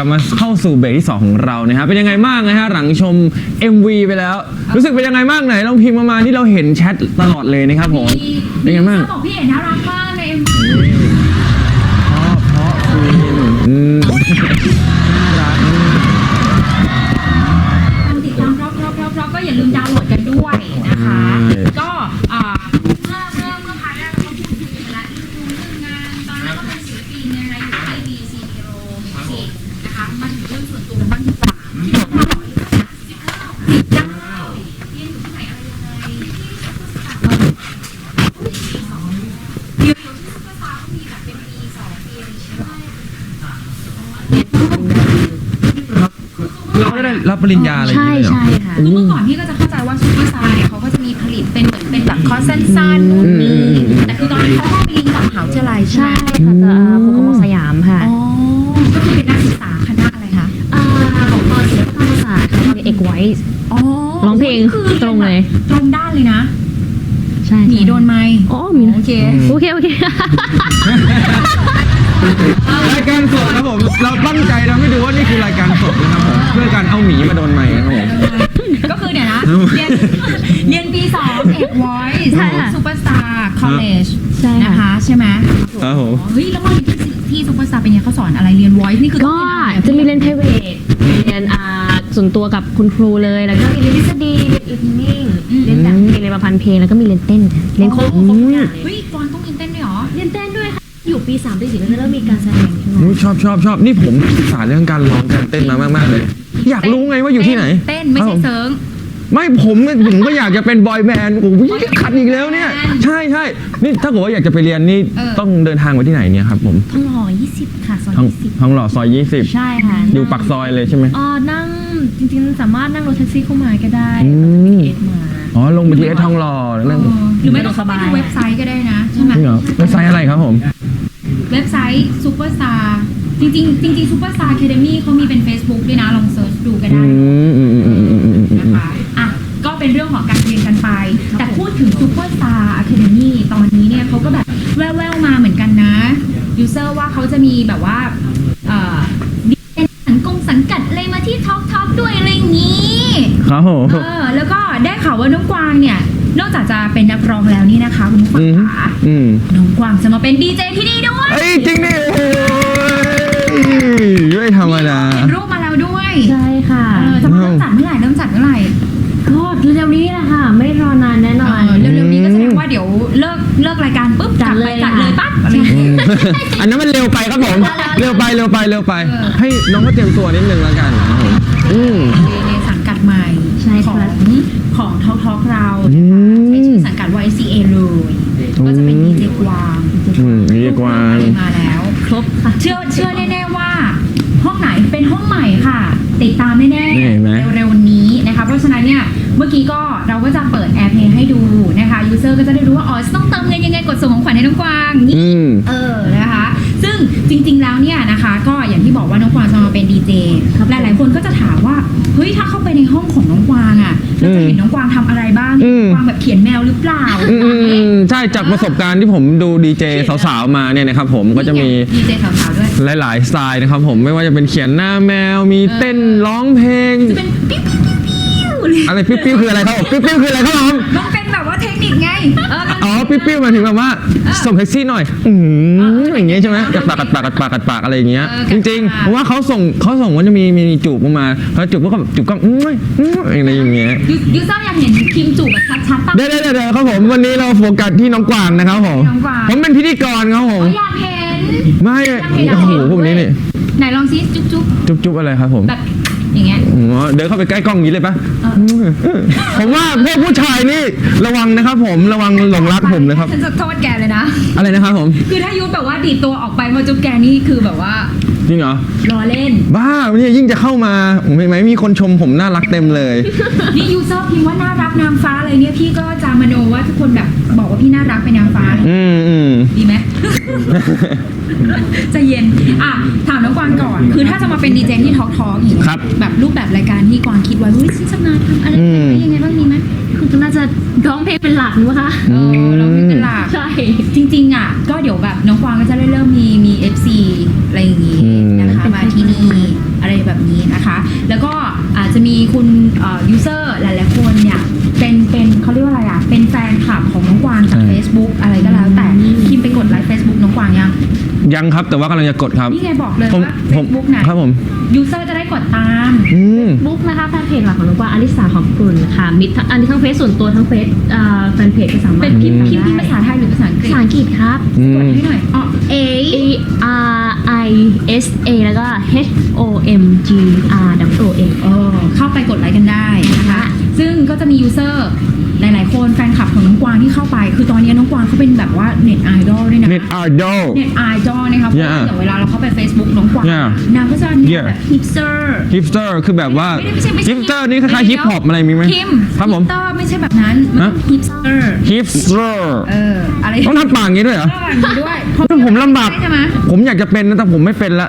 ลับมาเข้าสู่เบรกที่ 2 ของเรานะฮะเป็นยังไงบ้างนะฮะหลังชม MV ไปแล้ว รู้สึกเป็นยังไงบ้างไหนลองพิมพ์มามาที่เราเห็นแชทตลอดเลยนะครับผมเป็นยังไงบ้าง บอกพี่เอ๋น่ารักมาก รับปริญญาอะไรอย่างใช่เงี้ยเหรอ ใช่ค่ะ คือเมื่อก่อนพี่ก็จะเข้าใจว่าซูเปอร์สตาร์เนี่ยเขาก็จะมีผลิตเป็นเหมือนเป็นแบบคอร์สสั้นๆนู่นนี่แต่คือตอนนี้เขาก็ไปลิงก์กับมหาวิทยาลัยใช่ใช่ไหมค่ะจะภูเขาสยามค่ะอ๋อก็คือเป็นนักศึกษาคณะอะไรคะาของตอนศิลปกรรมศาสตร์ค่ะเอกไว้ อ๋อร้องเพลงคือตรงเลย ตรงด้านเลยนะใช่หมีโดนไหมอ๋อหมีโอเค โอเคโอเค รายการสดครับผม เราตั้งใจทำให้ดูว่านี่คือรายการสดนะครับผม เพื่อการเอาหมีมาโดนไม้นะครับผม ก็คือเนี่ยนะ เรียนเรียนปีสองเอกไวท์ใช่ค่ะ ซูเปอร์สตาร์คอลเลจใช่นะค่ะคะ ใช่ไหมครับผม เฮ้ยแล้วมาเรียนที่ที่ซูเปอร์สตาร์เป็นยังไงเขาสอนอะไรเรียนไวท์นี่คือก็จะมีเรียน private เรียนอ่าส่วนตัวกับคุณครูเลย แล้วก็มีเรียนทฤษฎีเรียน evening เรียนแต่งเพลงเรียนประพันธ์เพลงแล้วก็มีเรียนเต้นค่ะเรียนครบครบทุกอย่างเลเฮ้ยยกรต้องมีเต้นด้วยเหรอ เรียนเต้นด้วยค่ะ อยู่ปีสามปีสี่ก็จะเริ่มมีการแสดงขึ้นมา อุ๊ยชอบชอบชอบนี่ผมศึกษาเรื่องการร้องการเต้นมามากๆเลย อยากรู้ไงว่าอยู่ที่ไหน เต้นไม่ใช่เซิร์ง ไม่ผมผมก็อยากจะเป็นบอยแบนด์โอ้โหขัดอีกแล้วเนี่ย ใช่ใช่นี่ถ้าเกิดว่าอยากจะไปเรียนนี่ต้องเดินทางไปที่ไหนเนี่ยครับผมทองหล่อ20 ค่ะซอยทอง20ทองหล่อซอยใช่ค่ะ20อยู่ปากซอยเลยใช่ไหม อ๋อนั่งจริงๆ สามารถนั่งรถแท็กซี่เข้ามาก็ได้อืม เอสมาอ๋อลงไปที่เอสทองหล่อเอนั่นอหรือไม่ต้องเข้าไปดูเว็บไซต์ก็ได้นะ ใช่ไหมจริงเหรอเว็บไซต์อะไรครับผม เว็บไซต์ซูเปอร์สตาร์ จริงๆจริงๆซูเปอร์สตาร์ a ค a มี่เขามีเป็น Facebook ด้วยนะ ลองเซิร์ชดูก็อืได้มอืมอืมอืมอืมอืมอืมนะคะอะก็เป็นเรื่องของการเรียนกันไป แต่พูดถึงซูเปอร์สตาร์ a ค a มี่ตอนนี้เนี่ยเขาก็แบบแว่วๆมาเหมือนกันนะยูเซอร์ว่าเขาจะมีแบบว่าเอ่อเป็นสังกงสังกัดอะไรมาที่ท็อกท็อกด้วยอะไรอย่างนี้ครับผมเออแล้วก็ได้ข่าวว่าน้องกวางเนี่ย นอกจากจะเป็นนักร้องแล้วนี่นะคะคุณผู้ฟังอืมขาอืมน้องกวางจะมาเป็นดีเจที่นี่ด้วย เอ้ยจริงดิโอ้ย ไม่ธรรมดา เห็นรูปมาแล้วด้วยใช่ค่ะ เออจะมาเริ่มจัดเมื่อไหร่เริ่มจัดเมื่อไหร่ก็เร็วๆนี้แหละค่ะ ไม่รอนานแน่นเออน อเร็วๆนี้ก็แสดงว่าเดี๋ยวเลิกเลิกรายการปุ๊บจัดกบไปเลยจัดเลยค่ะ ปั๊บอะไรอย่างอืเงี้ยมอันนั้นมันเร็วไปครับผม เร็วไปเร็วไปเร็วไป เออ ให้น้องเขาเตรียมตัวนิดนึงแล้วกันครับผมอืม ในในสังกัดใหม่ใช่ขค่ะองของท็อกท็อกเราอืมใช้ชื่อสังกัดว่า SCA เลยก็จะเป็นดีเจกวางอืมเรียกว่ามาแล้ว ครบค่ะ เชื่อเชื่อแน่ๆว่า ห้องไหนเป็นห้ องใหม่ค่ะ ติดตามแน่นี่เห็นไหม ๆเร็วๆนี้นะคะ เพราะฉะนั้นเนี่ยเมื่อกี้ก็เราก็จะเปิดแอร์เพลย์ให้ดูนะคะยูเซอร์ก็จะได้รู้ว่าอ๋อต้องเติมเงินยังไงกดส่งของขวัญให้น้องกวางนี่ อืม เออ นะคะ ซึ่งจริงๆ แล้วเนี่ยนะคะ ก็อย่างที่บอกว่าน้องกวางจะมาเป็นดีเจครับหลายๆ คนก็จะถามว่า เฮ้ย ถ้าเข้าไปในห้องของน้องกวางอะ เราจะเห็นน้องกวางทำอะไรบ้าง อืม กวางแบบเขียนแมวหรือเปล่าอืมอืมอืมใช่จากประสบการณ์ที่ผมดูดีเจสาวๆมาเนี่ยนะครับผมก็จะมี ดีเจสาวๆด้วย หลาย ๆ สไตล์นะครับผมไม่ว่าจะเป็นเขียนหน้าแมว มีเต้นร้องเพลง จะเป็นปิ้วปิ้วปิ้วปิ้วเลยอะไรปิ๊บปิ๊บคืออะไรครับผมปิ๊บปิ๊บคืออะไรครับผมมันเป็นแบบ ว่าเทคนิคไงเอออ๋อปิ๊บปิ๊บหมายถึงแบบว่าส่งแท็กซี่หน่อย อืมอย่างเงี้ยใช่ไหมกัดปากกัดปากกัดปากกัดปากอะไรอย่างเงี้ยจริงๆเพราะว่าเขาส่งเขาส่งว่าจะมีมีจูบออกมาพอจูบก็แบบจูบก็อืมอืมอะไรอย่างเงี้ยยูยูเซอร์อยากเห็นคิมจูบแบบชัดๆป่ะเดี๋ยวเดี๋ยวเดี๋ยวครับผมวันนี้เราโฟกัสที่น้องกวางนะครับผมน้องกวางผมเป็นพิธีกรครับผมอยากเห็นไม่โอ้โหพวกนี้นี่ ไหนลองซิจุ๊บจุ๊บจุ๊บจุ๊บอะไรครับผมแบบอย่างเงี้ยอ๋อเดินเข้าไปใกล้กล้องอย่างนี้เลยปะเออผมว่าพวกผู้ชายนี่ระวังนะครับ ผมระวังหลงรักผมนะครับฉันจะโทษแกเลยนะ อะไรนะครับผม คือถ้ายุแบบว่าดีดตัวออกไปมาจุ๊บแกนี่คือแบบว่า จริงเหรอล้อเล่น บ้าเนี่ยยิ่งจะเข้ามาผมเห็นไหมมีคนชมผมน่ารักเต็มเลย นี่ยูเซอร์พิมพ์ว่าน่ารักนางฟ้าอะไรเนี่ยพี่ก็จะมโนว่าทุกคนแบบบอกว่าพี่น่ารักเป็นนางฟ้า อืมอืม ดีไหม ใจะเย็น อะ ถามน้องกวางก่อน คือถ้าจะมาเป็นดีเจที่ทอล์กทอล์กอย่างเงี้ยครับแบบรูปแบบรายการที่กวางคิดไว้เฮ้ยฉันชำนาญทำอะไรอืม ยังไงบ้างมีไหมคือ ก็น่าจะร้องเพลงเป็นหลักนะคะเออเราไเป็นหลักใช่ จริงๆอะ ก็เดี๋ยวแบบน้องกวางก็จะเริ่มมีมีเอฟซีอะไรอย่างงี้นะคะมาที่นี่อะไรแบบนี้นะคะ แล้วก็อาจจะมีคุณยูเซอร์หลายๆคนเนี่ย เป็นเป็นเขาเรียกว่าอะไรอะ เป็นแฟนคลับของน้องกวางจาก ใช่ Facebook อะไรก็แล้ว แต่คิมไปกดไลค์ Facebook น้องกวางยัง ยังครับแต่ว่ากำลังจะกดครับนี่ไงบอกเลยผมว่าผม Facebook ไหน ครับผม ยูเซอร์จะได้กดตาม อืม บุ๊กนะคะแฟนเพจหลักของน้องกวางอลิสาขอบคุณค่ะมีทั้งอันนี้ทั้งเฟซส่วนตัวทั้งเฟซอ่าแฟนเพจก็สามารถเป็นพิมพ์อืมพิมพ์พิมพ์ภาษาไทยหรือภาษาอังกฤภาษษาอังกฤษครับ อืกดม ให้หน่อยอ๋อ A A R I S A แล้วก็ H O M G R W O N เออเข้าไปกดไลค์กันได้นะคะ ซึ่งก็จะมียูเซอร์ หลายๆ คนแฟนคลับของน้องกวางที่เข้าไป คือตอนนี้น้องกวางเขาเป็นแบบว่าเน็ตไอดอลด้วยนะเน็ตไอดอลเน็ตไอดอลนะคะเพราะว่า Yeah อย่างเวลาเราเข้าไป Facebook น้องกวาง Yeah นางก็จะเนี่ย Yeah แบบฮิปสเตอร์ ฮิปสเตอร์คือแบบว่าไม่ได้ไม่ใช่ไม่ใช่ฮิปสเตอร์นี่คล้ายๆฮิปฮอปอะไรมีไหมคิมครับผม ฮิปสเตอร์ไม่ใช่แบบนั้น มันฮะ ฮิปสเตอร์ ฮิปสเตอร์เออ อะไรต้องทำปากอย่างนี้ด้วยเหรอระหว่างนี้ด้วยเพราะผมลำบาก ใช่ไหมผมอยากจะเป็นนะแต่ผมไม่เป็นละ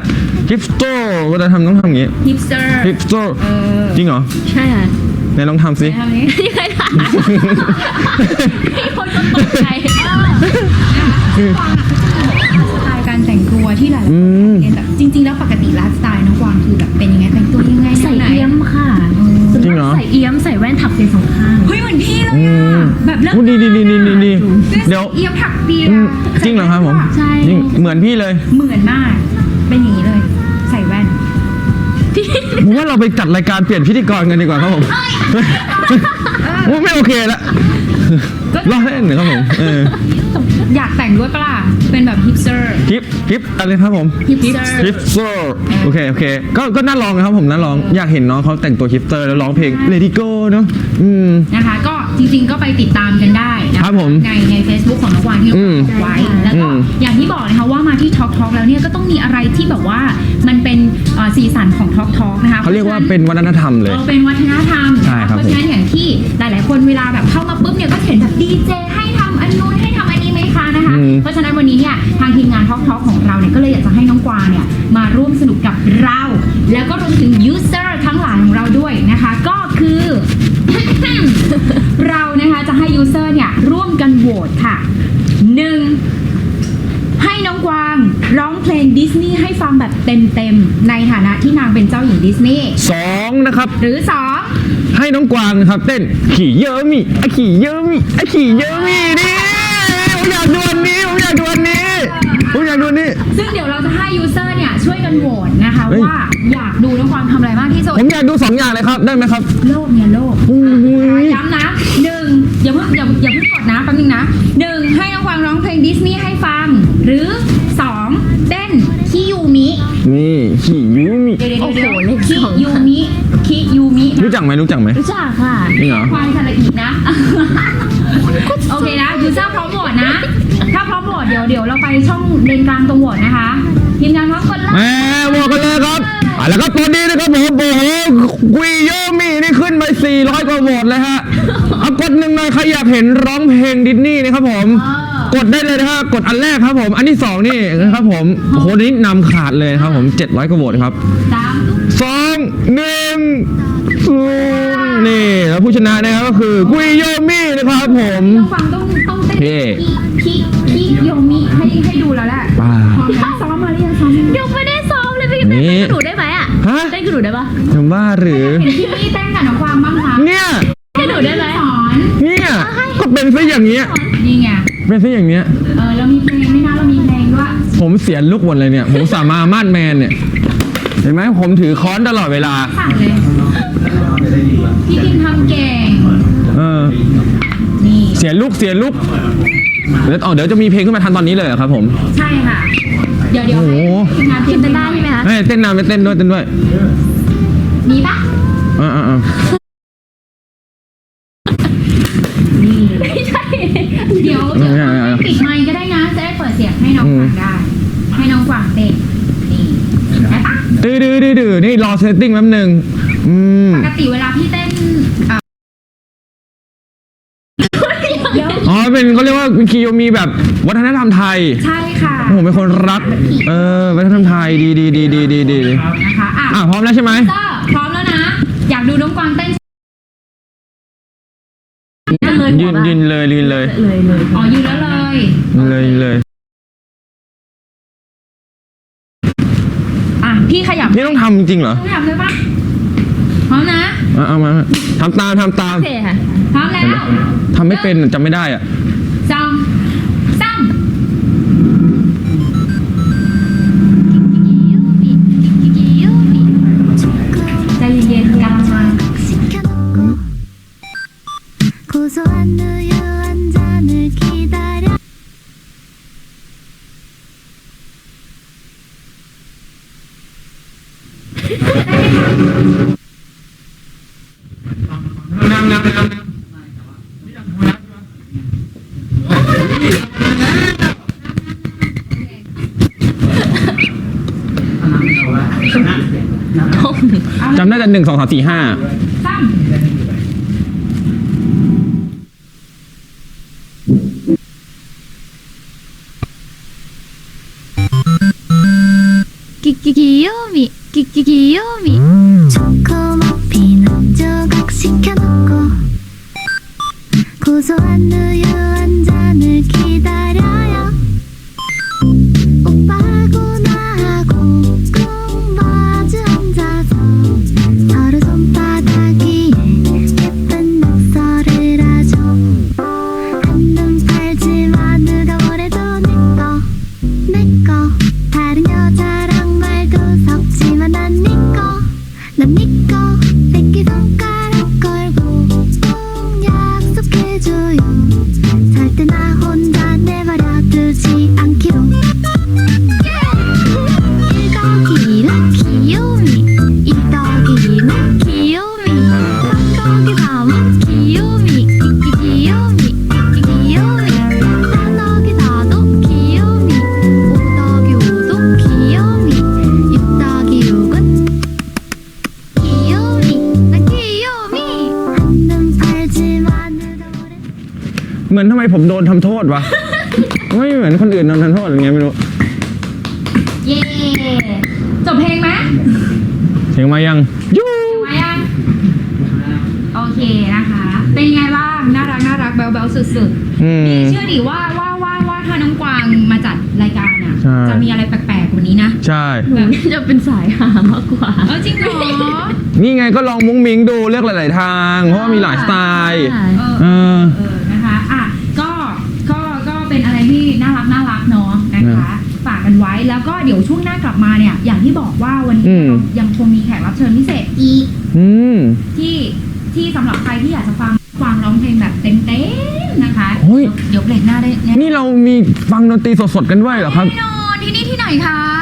ฮิปสเตอร์เวลาทำต้องทำอย่างนี้ฮิปสเตอร์ ฮิปสเตอร์เออ จริงเหรอ ใช่ค่ะ ไหนลองทำสิไปทำนี้ยังไงล่ะมีคนก็ตกใจสไตล์การแต่งตัวที่หลายๆคอืนมเรียนแบบจริง ๆ แล้วปกติไลฟ์สไตล์น้องกวางคือแบบเป็นยังไงแต่งตัวยังไงใส่แนวไหนเอี้ยมค่ะจริงเหรอ ใส่เอี้ยมใส่แว่นถักเป็นสองข้าง เฮ้ยเหมือนพี่เลยอือะมแบบเลิกอุ๊ยดีดีดีดีดีดีเดี๋ยวเอียมถักเปียอืมจริงเหรอครับผมใช่ จริงเหมือนพี่เลย เหมือนมาก เป็นอย่างนี้เลยใส่แว่น ผมว่าเราไปจัดรายการเปลี่ยนพิธีกรกันดีกว่าครับผมผมไม่โอเคละรอเล่นหน่อยครับผมเอออยากแต่งด้วยปะล่ะเป็นแบบฮิปสเตอร์ฮิปฮิปอะไรครับผมฮิปสเตอร์ฮิปสเตอร์โอเคโอเคก็ก็น่าลองนะครับผมน่าลองอยากเห็นน้องเขาแต่งตัวฮิปสเตอร์แล้วร้องเพลง Lady Go เนาะอืมนะคะก็ จริง ๆ ก็ไปติดตามกันได้นะครับผมในใน Facebook ของน้องกวางที่อืมบอกไว้ แล้วก็อืมอย่างที่บอกนะคะว่ามาที่ Talk Talk แล้วเนี่ยก็ต้องมีอะไรที่แบบว่ามันเป็นเอ่อสีสันของ Talk Talk นะคะเขาเรียกว่าเป็นวัฒนธรรมเลยเออเป็นวัฒนธรรมใช่ครับเพราะฉะนั้นอย่างที่หลาย ๆ คนเวลาแบบเข้ามาปุ๊บเนี่ยก็จะเห็นแบบดีเจให้ทำอันนู้นให้ทำอันนี้ไหมคะนะคะ อืม เพราะฉะนั้นวันนี้เนี่ยทางทีมงาน Talk Talk ของเราเนี่ยก็เลยอยากจะให้น้องกวางเนี่ยมาร่วมสนุกกับเรา แล้วก็รวมถึง user ทั้งหลายของเราด้วยนะคะ ก็คือ เรานะคะจะให้ user เนี่ยร่วมกันโหวตค่ะหนึ่งให้น้องกวางร้องเพลงดิสนีย์ให้ฟังแบบเต็มๆ ในฐานะที่นางเป็นเจ้าหญิงดิสนีย์สองนะครับ หรือสองให้น้องกวางนะครับ เต้นขี่เยอะมิอะขี่เยอะมิอะขี่เยอะมินี่ผมอยากดูอันนี้ผมอยากดูอันนี้ ผมอยากดูอันนี้ซึ่งเดี๋ยวเราจะให้ user เนี่ยช่วยกันโหวตนะคะเฮ้ย ว่าอยากดูน้องกวางทำอะไรมากที่สุด ผมอยากดูสองอย่างเลยครับ ได้ไหมครับ โลกเนี่ยโลกอุ้ย ย้ำนะหนึ่งอย่าเพิ่งอย่าอย่าเพิ่งกดนะแป๊บนึงนะหนึ่งให้น้องกวางร้องเพลงดิสนีย์ให้ฟัง หรือสองเต้นคิยูมินี่ขี่ยูมิเดี๋ยวเดี๋ยวโอ้โหเดี๋ยวเล่นคิสองยูมิคิยูมินะ รู้จักไหมรู้จักไหมรู้จักค่ะจริงเหรอ ควายสระอีกนะ โอเคนะยูเซอร์พร้อมโหวตนะ ถ้าพร้อมโหวตเดี๋ยวเดี๋ยวเราไปช่องเลนกลางตรงโหวตนะคะทีมงานพร้อมกดไลแหมค์บอกกันเลยครับอะแล้วก็ตอนนี้นะครับผมโอ้โหกุยโยมินี่ขึ้นไป 400 กว่าโหวตเลยฮะเอากดหนึ่งหน่อยใครอยากเห็นร้องเพลงดิสนีย์นะครับผมกดได้เลยนะฮะกดอันแรกครับผม อันที่สองนี่นะครับผมโอ้โหนี่นำขาดเลยครับผม 700 กว่าโหวตครับ สามสองหนึ่งศูนย์นี่ แล้วผู้ชนะนะครับก็คือกุยโยมินะครับผมน้องฟังต้องต้องเต้นเท่คิคิ คิโยมิให้ให้ดูแล้วแหละป้า พร้อมนะซ้อมมาหรือยังซ้อมยังเดี๋ยวไม่ได้ซ้อมเลยพี่นี่เต้นกับหนูได้ไหมอะฮะเต้นกับหนูได้ปะผมว่าหรือ เห็นพี่มี่เต้นกับน้องกวางบ้างคะเนี่ย เต้นกับหนูได้ไหมสอนเนี่ยก็เป็นซะอย่างเงี้ย นี่ไงเป็นซะอย่างเนี้ย เออเรามีเพลงด้วยนะเรามีเพลงด้วยผมเสียลุกหมดเลยเนี่ย ผมสามารถมาดแมนเนี่ย เห็นไหมผมถือค้อนตลอดเวลา สั่งเลยพี่พิมทำเก่งเออ นี่เสียลุกเสียลุก เดี๋ยวอ๋อเดี๋ยวจะมีเพลงขึ้นมาทันตอนนี้เลยเหรอครับผมใช่ค่ะ เดี๋ยวเดี๋ยวโอ้โหให้ทีมงานเตรีคิยมมเต้นได้หน่อยใช่ไหมคะ เฮ้ยเต้นนำไปเต้นด้วยเต้นด้วยมีปะอ่าอ่าอ่านี่เดี๋ยวเดี๋ยวปิดไมค์ก็ได้นะจะได้เปิดเสียงให้น้องฟังได้ ให้น้องกวางเต้นนี่ได้ปะดื้อดื้อดื้อดื้อนี่รอเซตติ้งแป๊บหนึงอืมปกติเวลาพี่เต้นอ่ เป็นเขาเรียกว่าคิโยมีแบบวัฒนธรรมไทย ใช่ค่ะผมเป็นคนรัก เออวัฒนธรรมไทยดีดีดีดีดีดีนะคะอะอะพร้อมแล้วใช่ไหมเตอร์พร้อมแล้วนะ อยากดูน้องกวางเต้นเลยยืนยืนเลยยืนเลยเลยเลยอ๋อยืนแล้วเลยเลยเลยอะพี่ขยับนี่ต้องทำจริงเหรอต้องทำเลยปะพร้อ มนะเอาเอามาทำตามทำตามโอเคค่ะพร้อมแล้วทำไม่เป็นจำไม่ได้อะสองสามใจเย็นๆกำลังมา จำได้แต่หนึ่งสองสามสี่ห้ากิกิกิโยมิกิกิกิโยมิ I know. ษวะ ไม่เหมือนคนอื่นโดนทำโทษอะไรเงี้ยไม่รู้เย้จบเพลงไหมเสียงมายังยูมายังโอเคนะคะ เป็นไงบ้างน่ารักน่ารักแบ๊วแบ๊วสุดอืมๆนี่เชื่อดิว่าว่าว่าว่าถ้าน้องกวางมาจัดรายการอะ ใช่ จะมีอะไรแปลกๆกว่านี้นะใช่ หนูจะเป็นสายหามากกว่า เออจริงเหรอนี่ไงก็ลองมุ้งมิ้งดูเลือกหลาย ๆ ทาง เพราะว่ามีหลายสไตล์เออเออ เออ นะคะ อะ ก็ ก็ ก็เป็ นอะไรที่น่ารักน่ารักเนาะนะคะฝากกันไว้แล้วก็เดี๋ยวช่วงหน้ากลับมาเนี่ย อย่างที่บอกว่าวันนี้อืมเรายังคงมีแขกรับเชิญพิเศษอีกอืมที่ที่สำหรับใครที่อยากจะฟังฟังร้องเพลงแบบเต็มๆนะคะโอ้ยเดี๋ยวเบรกหน้าได้แน่นี่เรามีฟังดนตรีสดๆกันด้วยเหรอครับแน่นอนที่นี่ที่ไหนคะ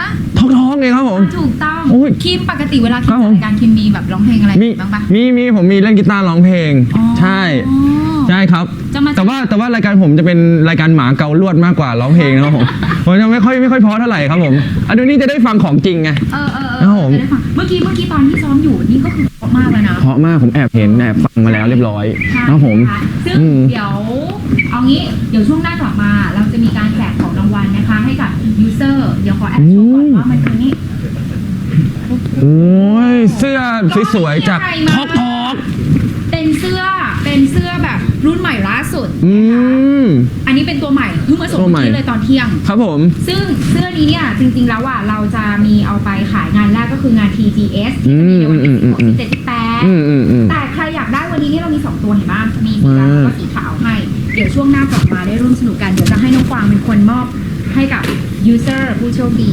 ท้องท้องๆเลยครับผม ถูกต้องโอ้ยคิมปกติเวลาคิมครับผมจัดรายการคิมมีแบบร้องเพลงอะไรมีบ้างปะ มีมีผมมีเล่นกีตาร์ร้องเพลง อ๋อใช่ ใช่ครับ จะมาแต่ว่าแต่ว่ารายการผมจะเป็นรายการหมาเกาลวดมากกว่าร้องเพลงนะครับผม ผมจะไม่ค่อยไม่ค่อยเพราะเท่าไหร่ครับผมอันนี้จะได้ฟังของจริงไง เออเออเอครับอผม จะได้ฟังเมื่อกี้เมื่อกี้ตอนที่ซ้อมอยู่นี่ก็คือเพราะมากเลยนะเพราะมากผมแอบเห็นแอบฟังมาแล้วเรียบร้อยใช่ครับผมนะคะซึ่งอืม เดี๋ยวเอางี้เดี๋ยวช่วงหน้ากลับมาเราจะมีการแจก เซอร์เดี๋ยวขอแอบโชว์ก่อนว่ามันคือนี่โอ้ยเสื้อสวยๆจากท็อกท็อกเป็นเสื้อเป็นเสื้อแบบรุ่นใหม่ล่าสุดอืม อันนี้เป็นตัวใหม่เพิ่งมาส่งตัวใหม่ ที่เลยตอนเที่ยง ครับผม ซึ่งเสื้อนี้เนี่ยจริงๆแล้วอะเราจะมีเอาไปขายงานแรกก็คืองาน TGS อืที่จะมมีในวันที่อืมอืม 16 17 อืมอืมอืม 18แต่ใครอยากได้วันนี้นี่เรามี 2 ตัวเห็นบ้างมีสีดำอืมแล้วก็สีขาวให้ เดี๋ยวช่วงหน้ากลับมาได้ร่วมสนุกกัน เดี๋ยวจะให้น้องกวางเป็นคนมอบ ให้กับ user ผู้โชคดี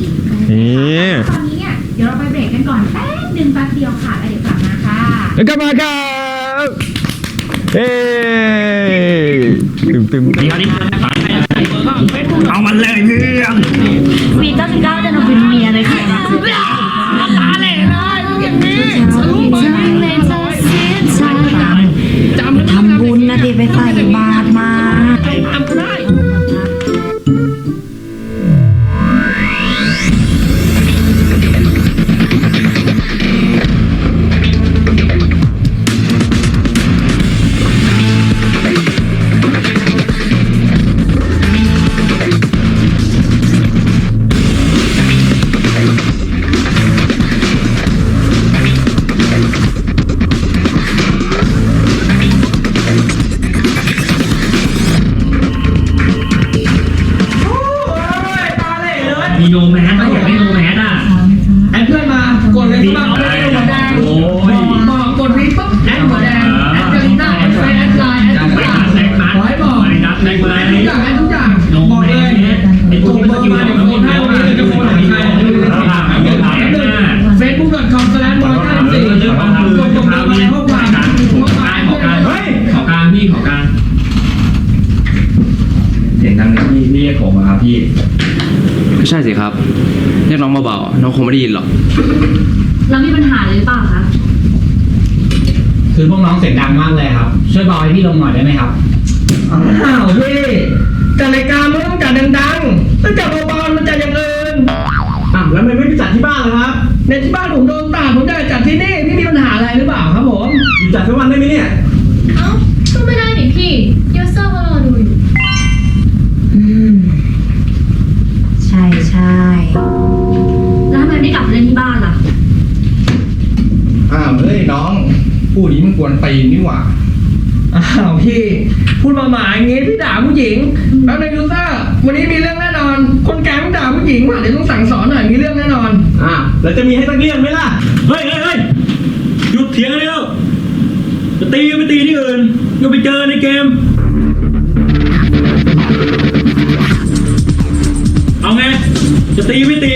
นี่ตอนนี้เนี่ยเดี๋ยวเราไปเบรกกันก่อนแป๊บหนึ่งแป๊บเดียวค่ะแล้วเดี๋ยวกลับมาค่ะแล้วกลับมาครับเฮ้ตึมตึมเอามันเลยเรื่องวีเก้าสิบเก้าจะนเป็นเมียเลยค่ะตาเหล่เลยมึงอย่างนี้ทำบุญนะดิไปใส่บาตร กวนตีนนี่หว่าอ้าวพี่ พูดมาหมาอย่างงี้พี่ด่าผู้หญิงแล้วในยูซ่าวันนี้มีเรื่องแน่นอน คนแก๊งด่าผู้หญิงว่ะเดี๋ยวต้องสั่งสอนหน่อยมีเรื่องแน่นอน อ่าแล้วจะมีให้สักเรื่องไหมล่ะ เฮ้ยเฮ้ยเฮ้ยหยุดเถียงกันแล้วจะตีก็ไปตีที่อื่นก็ไปเจอในเกม เอาไง จะตีไม่ตี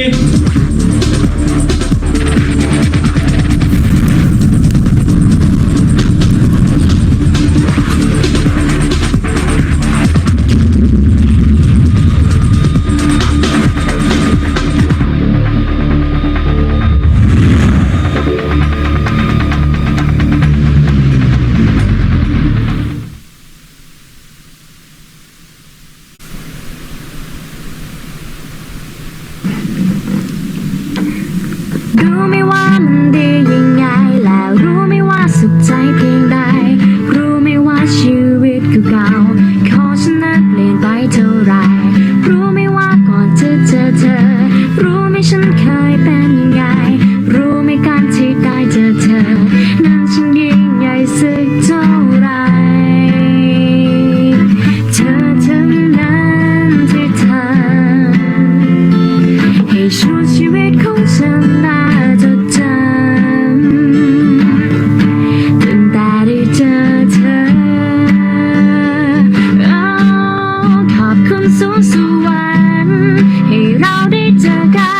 ขอบคุณสูงสวรรค์ให้เราได้เจอกัน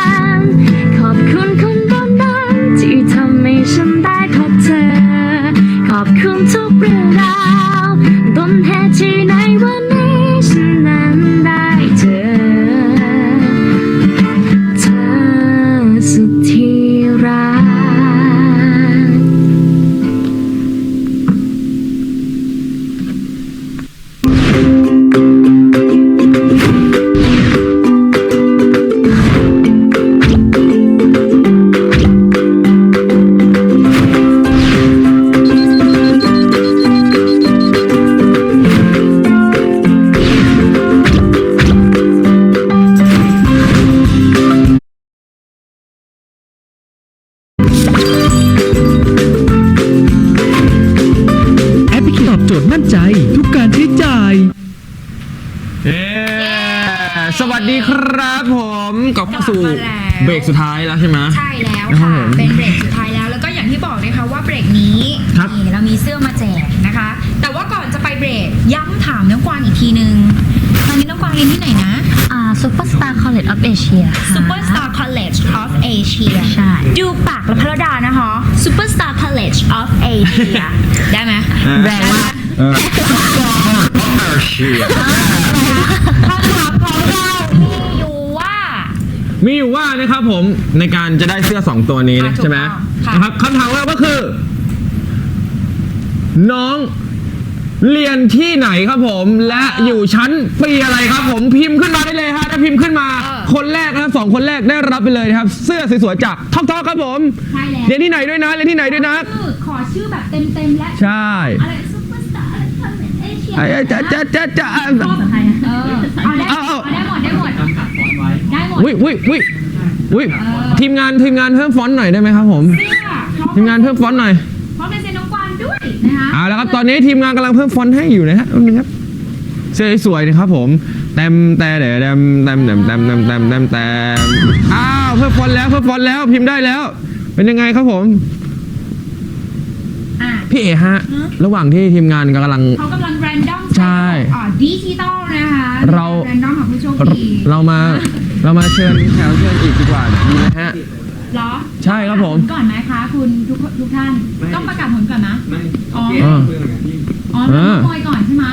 สวัสดีครับผมกลับเข้าสู่กลับมาแล้ว เบรกสุดท้ายแล้วใช่ไหม ใช่แล้วครัค่ะบผมเป็นเบรกสุดท้ายแล้วแล้วก็อย่างที่บอกนะคะว่าเบรกนี้ครับ นี่เรามีเสื้อมาแจกนะคะ แต่ว่าก่อนจะไปเบรกย้ำถามน้องกวางอีกทีนึงตอนนี้น้องกวางเรียนที่ไหนนะอ่า Superstar College of Asia ค่ะ Superstar College of Asia ใช่ ดูปากและพระดานะคะ Superstar College of Asia ได้ไหม แรงมาก เออคำถามของเรามีอยู่ว่า มีอยู่ว่านะครับผมในการจะได้เสื้อ 2 ตัวนี้นะอะถูกใช่ไหมต้องค่ะ นะครับคำถามของเราก็คือ น้องเรียนที่ไหนครับผมและอยู่ชั้นปีอะไรครับผมพิมพ์ขึ้นมาได้เลยฮะถ้าพิมพ์ขึ้นมา คนแรกนะครับสองคนแรกได้รับไปเลยนะครับ เสื้อสวยๆจากท็อปท็อครับผมใช่แล้ว เรียนที่ไหนด้วยนะเรียนที่ไหนด้วยนะ ชื่อขอชื่อแบบเต็มๆและใช่ อะไร Superstar College Asia ไอ้จะจะจะจะเออเอาได้เอาได้หมดได้หมด ได้หมดอุ้ยอุ้ยอุ้ยอุ้ยทีมงานทีมงานเพิ่มฟอนต์หน่อยได้ไหมครับผม เสื้อทีมงานเพิ่มฟอนต์หน่อยพร้อมเป็นเซนน้องกวางด้วยนะคะเอาละครับตอนนี้ทีมงานกำลังเพิ่มฟอนต์ให้อยู่นะฮะแป๊บนึงครับเสื้อสวยๆนะครับผมเต็มแต่เดี๋ยวเต็มเต็มเต็มเต็มเต็มเต็มเต็มเต็มอ้าวเพิ่มฟอนต์แล้วเพิ่มฟอนต์แล้วพิมพ์ได้แล้ว เป็นยังไงครับผม พี่เอฮะ ระหว่างที่ทีมงานกำลัง เขากำลังแรนดอมใช่อ่าดิจิตอลนะคะเราแรนดอมของผู้โชคดีเรามาเรามาเชิญแขกรับเชิญอีกดีกว่าดีไหมฮะ เหรอใช่ครับผมปะกาศผลก่อนไหมคะคุณทุกทุกท่านต้องประกาศผลก่อนนะอ๋ออ่าอ๋ออ่าต้องมอยก่อนใช่ไหม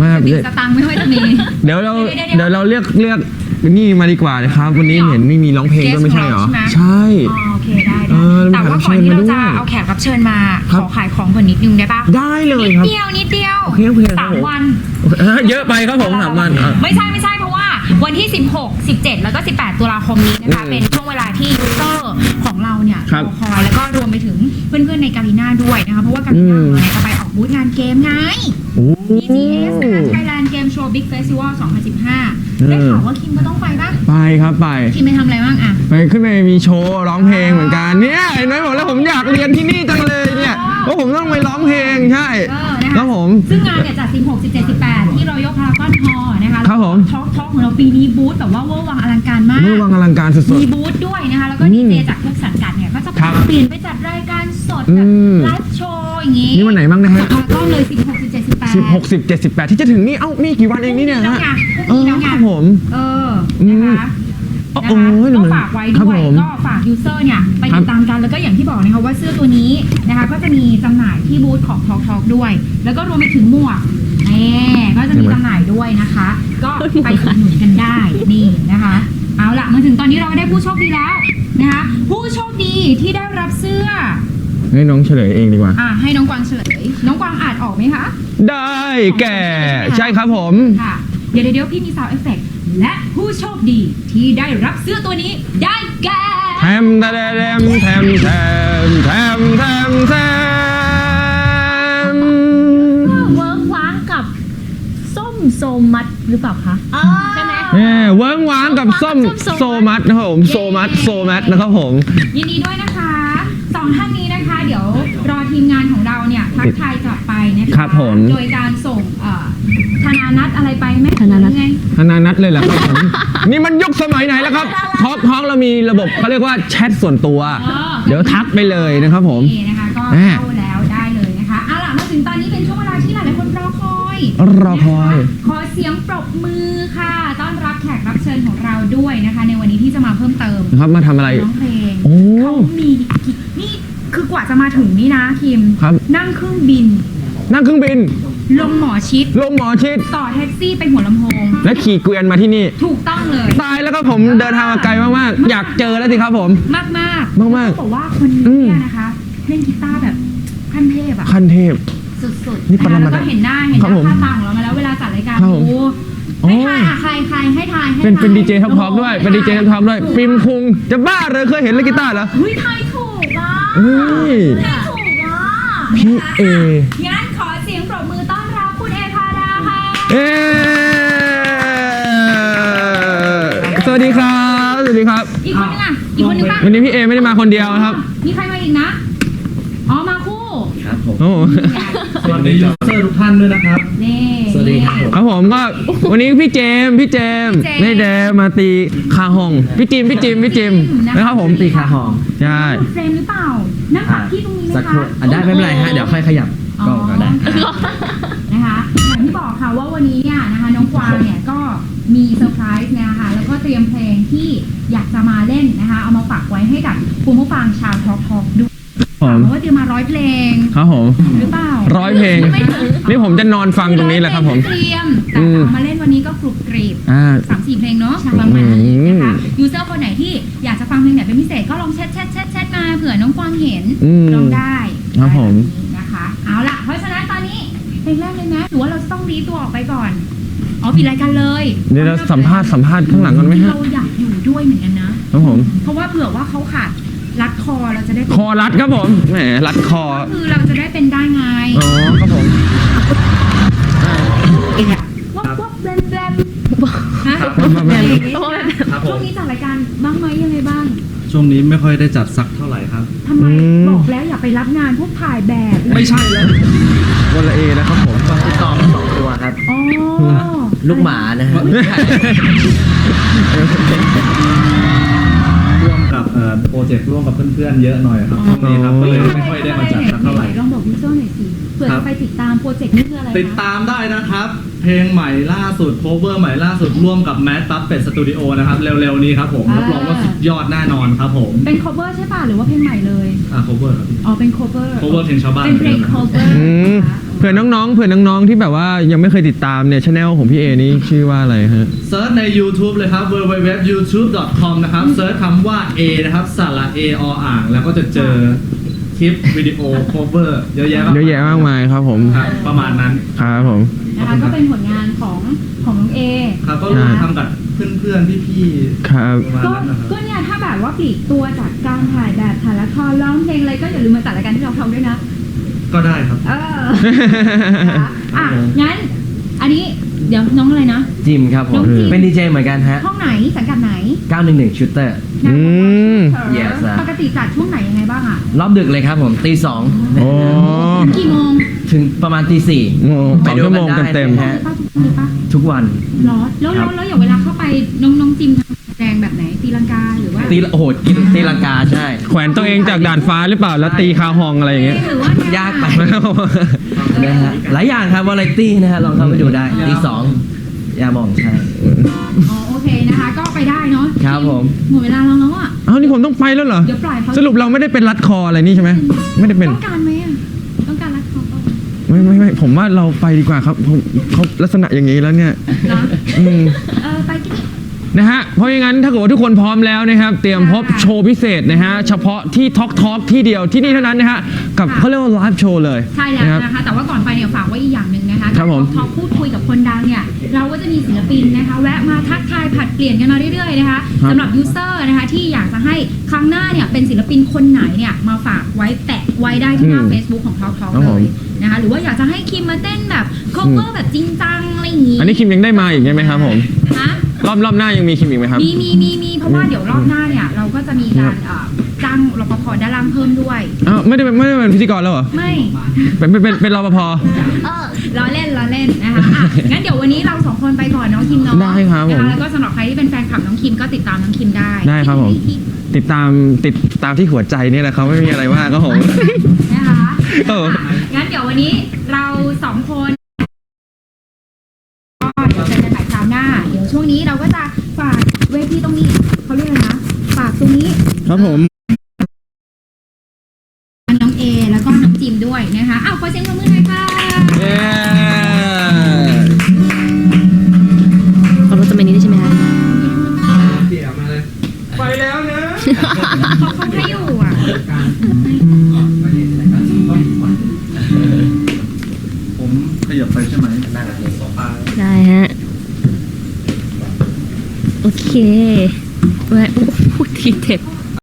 มาติดสตังค์ไม่ค่อยจะมี เดี๋ยวเราเดี๋ยวๆๆเดี๋ยวเราเลือกเลือกนี่มาดีกว่านะครับ วันนี้เห็นไม่มีร้องเพลงด้วยไม่ใช่เหรอ Guest ของเราใช่ไหมใช่ อ๋อโอ เคได้เอได้อแต่ว่าก่อนที่เราจะมาด้วยเอาแขกรับเชิญมา ครัขบ อขายของก่อนนิดนึงได้ปะได้เลยนิดครับ เดียวนิดเดียวโอเคโอเคครับสามผม วันเอ้ยเยอะไปครับผมสามวันอะ ไม่ใช่ไม่ใช่เพราะว่าวันที่ 16 17 แล้วก็ 18 ตุลาคมนี้นะคะ อืมเป็นช่วงเวลาที่ยูเซอร์ของเราเนี่ยครับรอคอยแล้วก็รวมไปถึงเพื่อนๆในกาลิน่าด้วยนะคะ เพราะว่ากาลิน่าอืม เนี่ยจะไปออกบูธงานเกมไง โอ้ EGS นะคะ Thailand Game Show Big Festival 2015 ได้ข่าวว่าคิมก็ต้องไปปะไปครับไป คิมไปทำอะไรบ้างอะไปขึ้นไปมีโชว์ร้องเพลงเหมือนกันเนี่ยไอ้น้อยบอกแล้วผมอยากเรียนที่นี่จังเลย เนี่ยเพราะผมต้องไปร้องเพลงใช่เออนะครัคะบผม ซึ่งงานเนี่ยจัด 16 17 18 ที่รอยัลพารากอนฮอลล์นะคะครับผม ท็อกท็อกของเราปีนี้บูธแบบว่าเวอร์วังอลังการมาก เมื่อวังอลังการสุด มีบูธด้วยนะคะ แล้วก็อืดีมเจจากทุกสังกัดเนี่ย ก็จะครับเปลี่ยนไปจัดรายการสดอืแบบมไลฟ์โชว์อย่างงี้ๆ นี่วันไหนบ้างนะฮะพารากอนเลย 16 17 18สิบหกสิบเจ็ดสิบแปดที่จะถึงนี่เอ้ามีกี่วันเองนี่เนี่ยพรุ่งฮะพรุ่งนี้แล้วไงครับผม เอออืมนะคะโอ้ นะโอ้คะยก็เหมือนฝากไว้ครับด้วยผมก็ฝากยูเซอร์เนี่ยไปครัติบดตามกันแล้วก็อย่างที่บอกนะคะว่าเสื้อตัวนี้นะคะก็จะมีจำหน่ายที่บูธของทอกทอกด้วย แล้วก็รวมไปถึงหมวกนี่ก็จะมีจำหน่ายด้วยนะคะ ก็ไปอุดหนุนกันได้นี่นะคะ เอาล่ะมาถึงตอนนี้เราก็ได้ผู้โชคดีแล้วนะคะผู้โชคดีที่ได้รับเสื้อให้น้องเฉลยเองดีกว่า อะให้น้องกวางเฉลยน้องกวางอ่านออกไหมคะ ได้แก่ ใช่ครับผม ค่ะเดี๋ยวเดี๋ยวพี่มีซาวเอฟเฟก และผู้โชคดีที่ได้รับเสื้อตัวนี้ได้แก่ แทมแทมแทมแทมแทมแทมแทมเวิร์กว้างกับ ส้มโซมัดหรือเปล่าคะใช่ไหมเนี่ยเวิ้งว้างกับส้มโซมัสนะครับผมโซมัสโซมัสนะครับผม ยินดีด้วยนะคะสองท่านนี้นะคะ เดี๋ยวรอทีมงานของเราเนี่ยทักทายกลับไปนะคะครับผม โดยการส่งเอ่อ ธนานัทอะไรไปไหมธนานัท หรือไง ธนานัทเลยเหรอครับผม นี่มันยุคสมัยไหนแล้วครับท็อกท็อกเรามีระบบเขาเรียกว่าแชทส่วนตัวเดี๋ยวทักไปเลยนะครับผม นี่นะคะก็แม่ เข้าแล้วได้เลยนะคะเอาล่ะมาถึงตอนนี้เป็นช่วงเวลาที่หลายๆคนรอคอยรอคอย นะคะขอเสียงปรบมือค่ะ ต้อนรับแขกรับเชิญของเราด้วยนะคะ ในวันนี้ที่จะมาเพิ่มเติมนะครับมาทำอะไร ร้องเพลงโอ้ เขามีกี่นี่คือกว่าจะมาถึงนี่นะคิม ครับ นั่งเครื่องบินนั่งเครื่องบิน ลงหมอชิด ลงหมอชิด ต่อแท็กซี่ไปหัวลำโพง และขี่เกวียนมาที่นี่ ถูกต้องเลย ตายแล้วก็ผมเดินทางมาไกลมากๆ อยากเจอแล้วสิครับผม มากมากๆมากๆแล้วบอกว่าคนนี้เนี่ยนะคะเล่นกีตาร์แบบขั้นเทพอะขั้นเทพ สุดๆนี่ปรนะคะมาแล้วก็เห็นหน้าเห็นหครับน้าผมค่าตาของเรามาแล้วเวลาจัดรายการครับผมโอ้โอ้ให้ทายอะใครใครให้ทายให้เป็นทายเป็นดีเจท็อปท็อปด้วยเป็นดีเจท็อปท็อปด้วยปิมคุงจะบ้าเลยเคยเห็นเล่นกีตาร์เหรอเฮ้ยทายถูกอะเฮ้ยทายถูกอะพี่เองั้น เอสวัสดีครับ สวัสดีครับ อีกคนนึงอะ อีกคนนึงป่ะวันนี้พี่เอไม่ได้มาคนเดียวนะครับ มีใครมาอีกนะ อ๋อ มาคู่โอ้สวัสดียูเซอร์ทุกท่านด้วยนะครับ นี่ สวัสดีครับผมครับผมก็วันนี้พี่เจมส์พี่เจมส์พี่เจมส์ ไม่เดมาตีคาหงพี่จิมพี่จิมพี่จิมนะครับผมตีขาหอง ใช่พูดเฟรมหรือเปล่านั่งตักที่ตรงนี้ไหมสักคคะรู่อะได้ไม่เป็นไรฮะ เดี๋ยวค่อยขยับกล้องก็ ได้นะคะอย่างที่บอกค่ะว่าวันนี้เนี่ยนะคะน้องกวางเนี่ยก็มีเซอร์ไพรส์นะคะแล้วก็เตรียมเพลงที่อยากจะมาเล่นนะคะ เอามาฝากไว้ให้กับคุณผู้ฟังชาวทอล์กทอล์กด้วยผมเพราะว่าเตรียมมาร้อยเพลงครับผมหรือเปล่าร้อยเพลงไม่ถึงนี่ผมจะนอนฟังตรงนี้แหละครับผมเตรียมแต่อืมเอามาเล่นวันนี้ก็กรุบกรีบอ่าสามสี่เพลงเนาะประมาณนี้นะคะอืมยูเซอร์คนไหนที่อยากจะฟังเพลงไหนเป็นพิเศษก็ลองแชทแชทแชทแชทมาเผื่อน้องกวางเห็นอืมลองได้ครับผม ได้แบบนี้นะคะเอาล่ะ เพราะฉะนั้นตอนนี้เพลงแรกเลยนะหรือว่าเราจะต้องรีตัวออกไปก่อน อ๋อปิดรายการเลยเดี๋ยวเราสัมภาษณ์สัมภาษณ์ข้างหลังกันไหมฮะ เราอยากอยู่ด้วยเหมือนกันนะ ครับผม เพราะว่าเผื่อว่าเขาขาดรัดคอเราจะได้คอรัดครับผม แหม รัดคอก็คือเราจะได้เป็นได้ไง อ๋อ ครับผมวับวับแบมแบม ฮะวับวับแบมช่วงนี้จัดรายการบ้างไหมยังไงบ้างช่วงนี้ไม่ค่อยได้จัดสักเท่าไหร่ครับ ทำไมอืม บอกแล้วอย่าไปรับงานพวกถ่ายแบบไม่ใช่แล้ววันละเอนะครับผม ติดต่อมาสองตัวครับ อ๋อลูกหมานะฮะร่วมกับเอ่อโปรเจกต์ร่วมกับเพื่อนๆเยอะหน่อยครับช่วงนี้ครับก็เลยไม่ค่อยได้มาจัดสักเท่าไหร่ลองบอกยูเซอร์หน่อยสิ เผื่อครัจะบไปติดตามโปรเจกต์นี้คืออะไรคะ ติดตามได้นะครับ เพลงใหม่ล่าสุด cover ใหม่ล่าสุดร่วมกับแม d ปั๊บเป็ดสตูดิโอนะครับ เร็วๆนี้ครับผมรับรองว่าสุดยอดแน่นอนครับผมเป็น cover ใช่ป่ะหรือว่าเพลงใหม่เลยอะ cover ครับ อ๋อเป็น cover cover เพลงชาวบ้าน เป็นเพลง cover อืมนะคะผื่อน้องๆ เผื่อน้องๆ ที่แบบว่ายังไม่เคยติดตามเนี่ยช anel ของพี่เอนี่ชื่อว่าอะไรฮะ เซิร์ชใน YouTube เลยครับ www.youtube.com นะครับเซิร์ชคำว่า A นะครับสระ A ออ่าง แล้วก็จะเจอ คลิปวิดีโอ cover เยอะแยะมากเยอะแยะมากมายครับผมครับประมาณนั้นครับผมนะคะก็เป็นผลงานของของน้องเอครับก็ร่วมทำกับเพื่อนๆพี่ครับๆประมาณก็นั้นนะครับก็เนี่ยถ้าแบบว่าปลีกตัวจากการถ่ายแบบถ่ายละครร้องเพลงอะไรก็อย่าลืมมาจัดรายการที่เราทำด้วยนะ ก็ได้ครับเออนะคะอะงั้นอันนี้ เดี๋ยวน้องอะไรนะ จิมครับผน้ม องจิม เป็นดีเจเหมือนกันฮะ ห้องไหนสังกัดไหน911 Shooter อืม Yes อะ ปกติจัดช่วงไหนยังไงบ้างอะรอบดึกเลยครับผมตีสองโอ้กี่โมงถึงประมาณตีสี่โหสองชั่วโมงเต็มไปดูกันได้นะฮะป้าทุกคนป้าทุกวันเหรอแล้วแล้วแล้วอย่างเวลาเข้าไปน้องน้องจิมทำ แสดงแบบไหนตีลังกาหรือว่าตีโอ้โหกินตีลังกาใช่ๆแขวนตัวเองจากด่านฟ้าหรือเปล่า แล้วตีคาฮองอะไรอย่างเงี้ย หรือว่ายากไป นะฮะหลายอย่างครับวาไรตี้นะฮะลองเข้าไปดูได้ตีสองยามองใช่ อ๋อโอเคนะคะ ก็ไปได้เนาะครับผม หมดเวลาแล้วเนาะอะ เอ้านี่ผมต้องไปแล้วเหรอ เดี๋ยวปล่อยเขาสรุปเราไม่ได้เป็นรัดคออะไรนี่ใช่ไหม ไม่ได้เป็น ต้องการไหมอะ ต้องการรักเขาเปล่าไม่ไม่ไม่ผมว่าเราไปดีกว่าครับผมเขาลักษณะอย่างนี้แล้วเนี่ยนะอืม เออไปที่นี่ นะฮะ เพราะอย่างนั้นถ้าเกิดว่าทุกคนพร้อมแล้วนะครับ เตรียมพบโชว์พิเศษนะฮะ เฉพาะที่ท็อกท็อกที่เดียวที่นี่เท่านั้นนะฮะ กับเขาเรียกว่าไลฟ์โชว์เลยใช่แล้วนะครับ นะคะ แต่ว่าก่อนไปเนี่ยฝากไว้อีกอย่างหนึ่งนะคะครับผมทอพูดคุยกับคนดังเนี่ย เราก็จะมีศิลปินนะคะ แวะมาทักทายผลัดเปลี่ยนกันมาเรื่อยๆนะคะครับ สำหรับยูเซอร์นะคะที่อยากจะให้ครั้งหน้าเนี่ยเป็นศิลปินคนไหนเนี่ยมาฝากไว้แปะไว้ได้ที่หน้า อืม Facebook ของ Talk Talk ครับเลผม ยนะคะหรือว่าอยากจะให้คิมมาเต้นแบบ cover แบบจริงจังอะไรอย่างงี้อันนี้คิมยังได้มาอีกใช่ไหมครับผม ฮะ รอบรอบหน้ายังมีคิมอีกไหมครับ มีมีมีมีเพราะว่าเดี๋ยวรอบหน้าเนี่ยเราก็จะมีการเอ่อจ้างรปภด้านล่างเพิ่มด้วย อ้าวไม่ได้เป็นไม่ได้เป็นพิธีกรแล้วเหรอ ไม่ เป็นเป็นเป็นเป็นรปภ เออล้อเล่นล้อเล่นนะคะอะงั้นเดี๋ยววันนี้เราสองคนไปก่อนน้องคิมเนาะได้ครับผมนะคะแล้วก็สำหรับใครที่เป็นแฟนคลับน้องคิมก็ติดตามน้องคิมได้ได้ครับผม ติดตามติดตามที่หัวใจนี่แหละครับไม่มีอะไรมากครับผม นะคะเอองั้นเดี๋ยววันนี้เราสองคนก็เดี๋ยวเจอกันใหม่คราวหน้า เดี๋ยว ช่วงนี้เราก็จะฝากเวทีตรงนี้เขาเรียกอะไรนะฝากตรงนี้ครับผม น้องเอแล้วก็น้องจิมด้วยนะคะอ้าวขอเสียงปรบมือหน่อยค่ะเย้เขารู้จะเป็นนี้ได้ใช่ไหมคะไปแล้วนะเขาเขาให้อยู่อะผมขยับไปใช่ไหมได้ฮะ โอเคแวะโอ้โหทีเด็ด